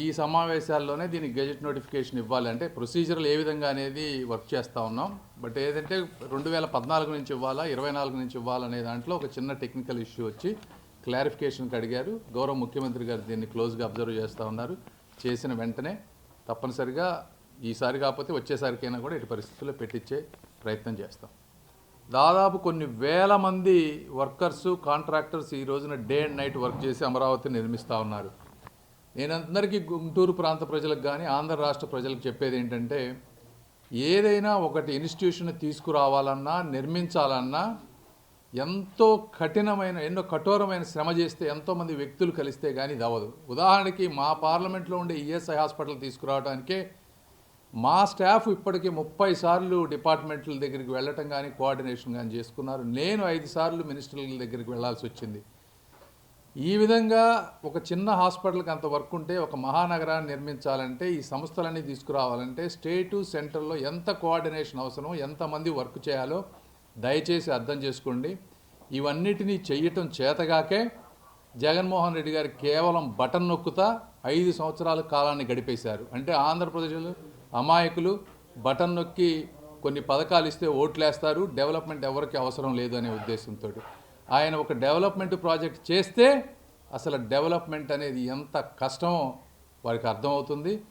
ఈ సమావేశాల్లోనే దీనికి gazette notification ఇవ్వాలి. అంటే ప్రొసీజర్లు ఏ విధంగా అనేది వర్క్ చేస్తూ ఉన్నాం. బట్ ఏదంటే రెండు వేల పద్నాలుగు నుంచి ఇవ్వాలా ఇరవై నాలుగు నుంచి ఇవ్వాలనే దాంట్లో ఒక చిన్న టెక్నికల్ ఇష్యూ వచ్చి క్లారిఫికేషన్కి అడిగారు. గౌరవ ముఖ్యమంత్రి గారు దీన్ని క్లోజ్గా అబ్జర్వ్ చేస్తూ ఉన్నారు. చేసిన వెంటనే తప్పనిసరిగా ఈసారి కాకపోతే వచ్చేసరికైనా కూడా ఇటు పరిస్థితుల్లో పెట్టించే ప్రయత్నం చేస్తాం. దాదాపు కొన్ని వేల మంది వర్కర్స్ కాంట్రాక్టర్స్ ఈ రోజున డే అండ్ నైట్ వర్క్ చేసి అమరావతిని నిర్మిస్తూ ఉన్నారు. నేను అందరికీ గుంటూరు ప్రాంత ప్రజలకు కానీ ఆంధ్ర రాష్ట్ర ప్రజలకు చెప్పేది ఏంటంటే ఏదైనా ఒకటి ఇన్స్టిట్యూషన్ తీసుకురావాలన్నా నిర్మించాలన్నా ఎంతో కఠినమైన ఎన్నో కఠోరమైన శ్రమ చేస్తే ఎంతోమంది వ్యక్తులు కలిస్తే కానీ ఇది అవ్వదు. ఉదాహరణకి మా పార్లమెంట్లో ఉండే ఈఎస్ఐ హాస్పిటల్ తీసుకురావడానికే మా స్టాఫ్ ఇప్పటికీ ముప్పై సార్లు డిపార్ట్మెంట్ల దగ్గరికి వెళ్ళటం కానీ కోఆర్డినేషన్ కానీ చేసుకున్నారు. నేను ఐదు సార్లు మినిస్టర్ల దగ్గరికి వెళ్ళాల్సి వచ్చింది. ఈ విధంగా ఒక చిన్న హాస్పిటల్కి అంత వర్క్ ఉంటే ఒక మహానగరాన్ని నిర్మించాలంటే ఈ సంస్థలన్నీ తీసుకురావాలంటే స్టేటు సెంటర్లో ఎంత కోఆర్డినేషన్ అవసరమో ఎంతమంది వర్క్ చేయాలో దయచేసి అర్థం చేసుకోండి. ఇవన్నిటినీ చెయ్యటం చేతగాకే జగన్మోహన్ రెడ్డి గారు కేవలం బటన్ నొక్కుతా ఐదు సంవత్సరాల కాలాన్ని గడిపేశారు. అంటే ఆంధ్రప్రదేశ్లో అమాయకులు బటన్ నొక్కి కొన్ని పథకాలు ఇస్తే ఓట్లేస్తారు డెవలప్మెంట్ ఎవరికి అవసరం లేదు అనే ఉద్దేశంతో ఆయన ఒక డెవలప్మెంట్ ప్రాజెక్ట్ చేస్తే అసలు డెవలప్మెంట్ అనేది ఎంత కష్టమో వారికి అర్థమవుతుంది.